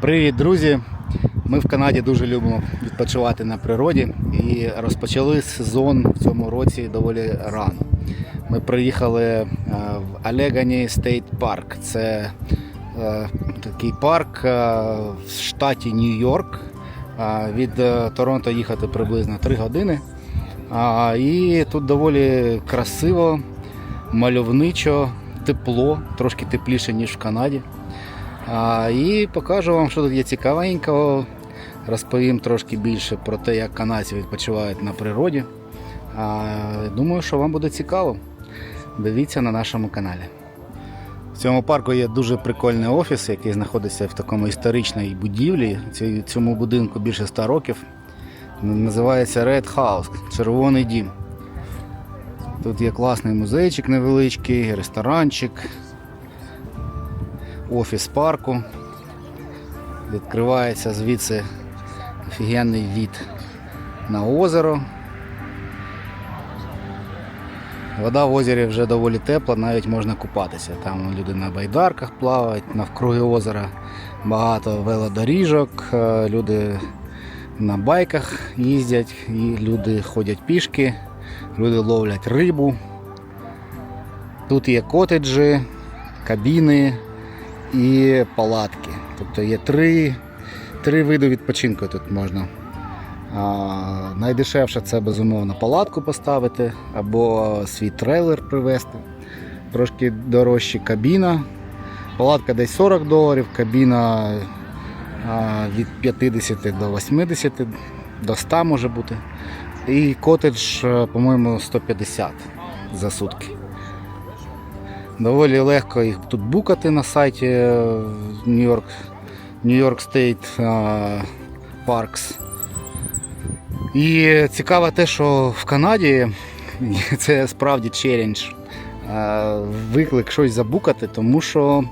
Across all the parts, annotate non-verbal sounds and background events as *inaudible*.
Привіт, друзі! Ми в Канаді дуже любимо відпочивати на природі і розпочали сезон в цьому році доволі рано. Ми приїхали е, в Allegheny State Park. Це е, такий парк е, в штаті Нью-Йорк. Від Торонто їхати приблизно 3 години. І тут доволі красиво, мальовничо, тепло, трошки тепліше, ніж в Канаді. А, і покажу вам, що тут є цікавенького. Розповім трошки більше про те, як канадці відпочивають на природі. А, думаю, що вам буде цікаво. Дивіться на нашому каналі. В цьому парку є дуже прикольний офіс, який знаходиться в такому історичній будівлі. Цьому будинку більше 100 років. Називається Red House Червоний дім. Тут є класний музейчик невеличкий, ресторанчик, офіс парку. Відкривається звідси офігенний від на озеро. Вода в озері вже доволі тепла, навіть можна купатися. Там люди на байдарках плавають, навкруги озера багато велодоріжок, е, люди на байках їздять, і люди ходять пішки, люди ловлять рибу. Тут є котеджі, кабіни і палатки. Тобто є три, три види відпочинку тут можна. А, найдешевше це безумовно палатку поставити або свій трейлер привезти. Трошки дорожче кабіна. Палатка десь 40 доларів, кабіна а, від 50 до 80 до 100 може бути. І котедж, е, по-моєму, 150 за сутки. Доволі легко їх тут букати на сайті State е, Parks. І цікаво те, що в Канаді *laughs* це справді челендж. е, Виклик щось забукати, тому що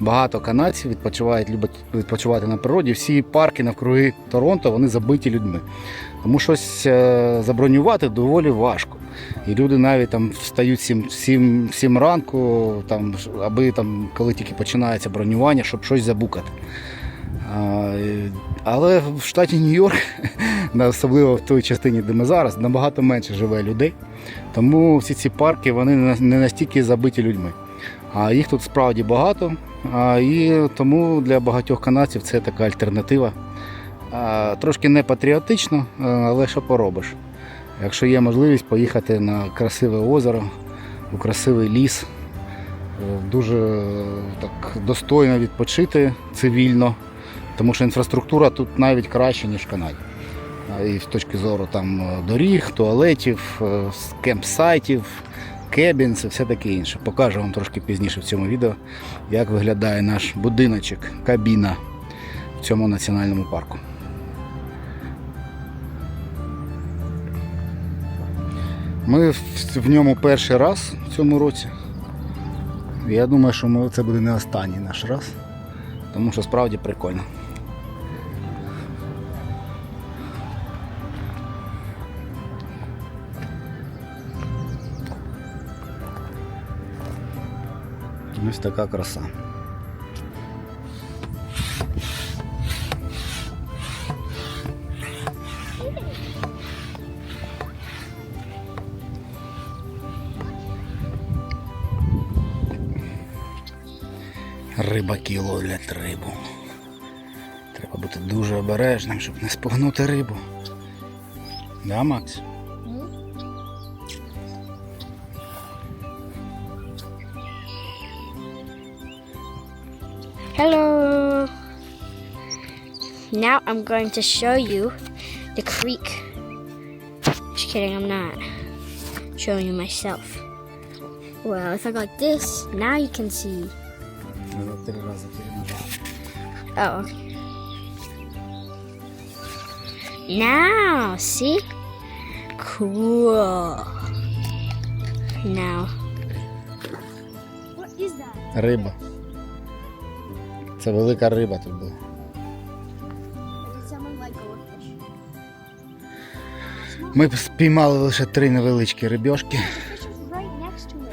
багато канадців відпочивають, люблять відпочивати на природі. Всі парки навкруги Торонто вони забиті людьми. Тому щось е, забронювати доволі важко. І люди навіть там встають 7, 7, 7 ранку, там, аби там, коли тільки починається бронювання, щоб щось забукати. А, Але в штаті Нью-Йорк, *laughs* особливо в той частині, де ми зараз, набагато менше живе людей. Тому всі ці парки вони не настільки забиті людьми. А їх тут справді багато. А, і тому для багатьох канадців це така альтернатива. А, Трошки не патріотично, але що поробиш. Якщо є можливість поїхати на красиве озеро, у красивий ліс, е, дуже е, так достойно відпочити цивільно, тому що інфраструктура тут навіть краще, ніж в Канаді. І з точки зору там е, доріг, туалетів, кемпсайтів, кебінс і все таке інше. Покажу вам трошки пізніше в цьому відео, як виглядає наш будиночок, кабіна в цьому національному парку. Ми в, ньому перший раз в цьому році. Я думаю, що це буде не останній наш раз, тому що справді прикольно. Ось така краса. Рибаки ловлять рибу. Треба бути дуже обережним, щоб не спугнути рибу. Да, Макс? Hello. Now I'm going to show you the creek. Just kidding, I'm not showing you myself. Well, if I go like this, now you can see. Три рази. Oh, okay. Now, see? Cool. Now. What is that? Риба. Це велика риба тут була. Ми спіймали лише три невеличкі рибьошки.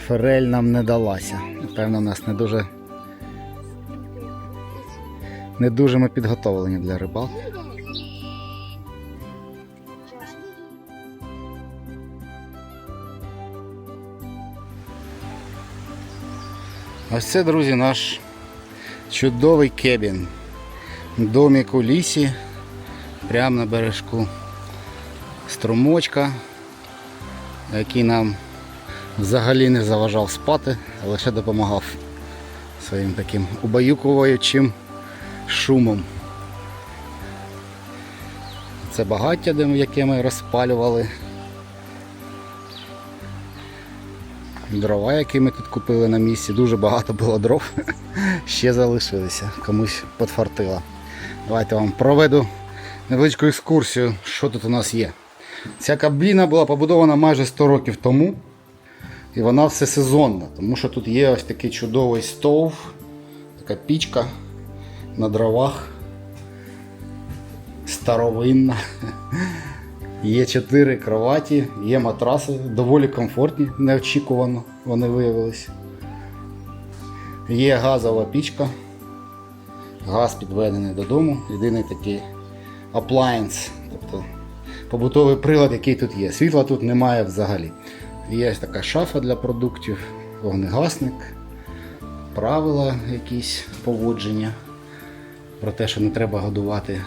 Форель нам не далася. Напевно, у нас не дуже Не дуже ми підготовлені для рибалки. Ось це, друзі, наш чудовий кебін. Домик у лісі, прямо на бережку струмочка, який нам взагалі не заважав спати, а лише допомагав своїм таким убаюкуючим шумом. Це багаття, яке ми розпалювали. Дрова, які ми тут купили на місці, дуже багато було дров. *laughs* Ще залишилися, комусь подфартило. Давайте вам проведу невеличку екскурсію, що тут у нас є. Ця кабіна була побудована майже 100 років тому. І вона все сезонна, тому що тут є ось такий чудовий стов, така пічка на дровах. Старовинна. Є чотири кроваті, є матраси, доволі комфортні, неочікувано вони виявилися. Є газова пічка, газ підведений додому, єдиний такий appliance, тобто побутовий прилад, який тут є. Світла тут немає взагалі. Є така шафа для продуктів, вогнегасник, правила якісь поводження про те, що не треба годувати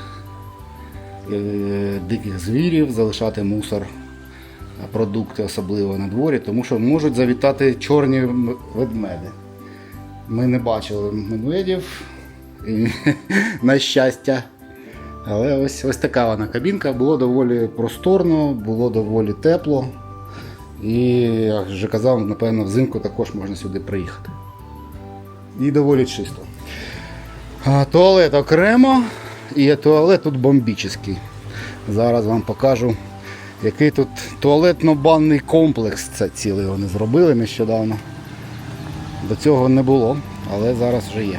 е, диких звірів, залишати мусор, продукти особливо на дворі, тому що можуть завітати чорні ведмеди. Ми не бачили медведів, і, *laughs* на щастя. Але ось, ось така вона кабінка, було доволі просторно, було доволі тепло. І, як вже казав, напевно, взимку також можна сюди приїхати. І доволі чисто. Туалет окремо, і туалет тут бомбічний. Зараз вам покажу, який тут туалетно-банний комплекс це цілий вони зробили нещодавно. До цього не було, але зараз вже є.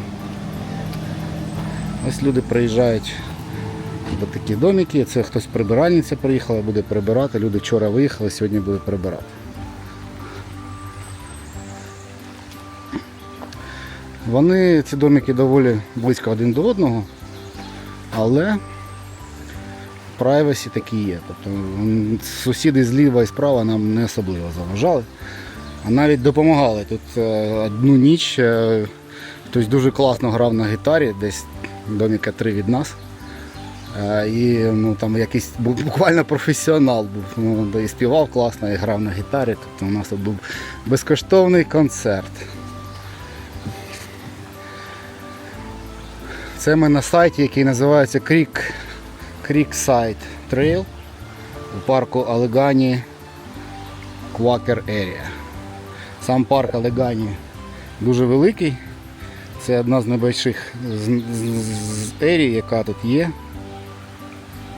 Ось люди приїжджають до такі домики. Це хтось прибиральниця приїхала, буде прибирати. Люди вчора виїхали, сьогодні буде прибирати. Вони, ці домики доволі близько один до одного, але прайвесі такі є. Тобто сусіди зліва і справа нам не особливо заважали. А навіть допомагали. Тут е, одну ніч е, хтось дуже класно грав на гітарі, десь доміка три від нас. Е, І ну, там якийсь буквально професіонал був. Ну, і співав класно, і грав на гітарі. Тобто у нас був безкоштовний концерт. Це ми на сайті, який називається Creek, Creekside Trail у парку Алегані Quaker Area. Сам парк Алегані дуже великий. Це одна з найбільших ерій, яка тут є.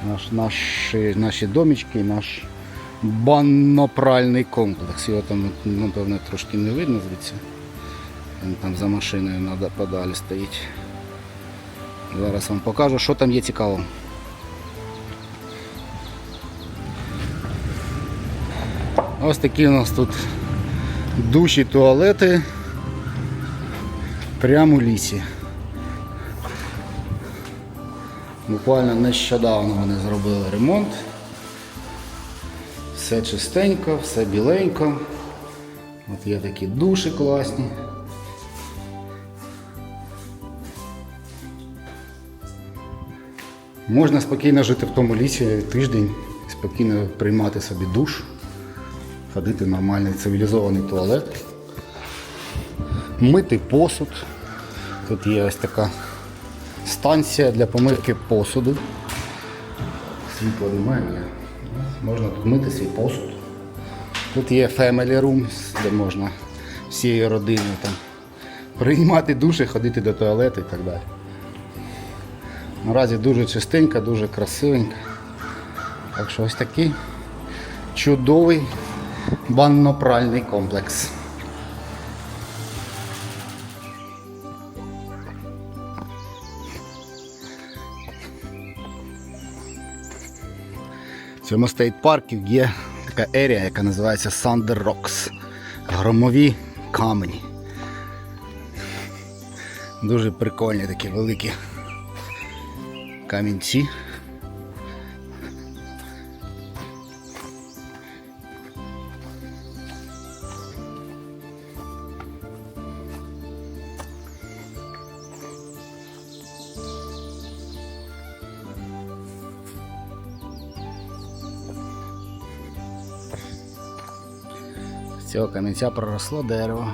Наш, наші, наші домічки, наш банно-пральний комплекс. Його там, напевно, трошки не видно звідси. Він там за машиною надо подалі стоїть. Зараз вам покажу, що там є цікаво. Ось такі у нас тут душі, туалети прямо у лісі. Буквально нещодавно вони зробили ремонт. Все чистенько, все біленько. От є такі душі класні. Можна спокійно жити в тому лісі тиждень, спокійно приймати собі душ, ходити в нормальний цивілізований туалет, мити посуд. Тут є ось така станція для помивки посуду. Світла немає, можна тут мити свій посуд. Тут є family room, де можна всією родиною там приймати душ, ходити до туалету і так далі. Наразі дуже чистенька, дуже красивенька. Так що ось такий чудовий банно-пральний комплекс. В цьому стейт-парку є така ерія, яка називається Thunder Rocks. Громові камені. Дуже прикольні такі великі камінці. З цього камінця проросло дерево.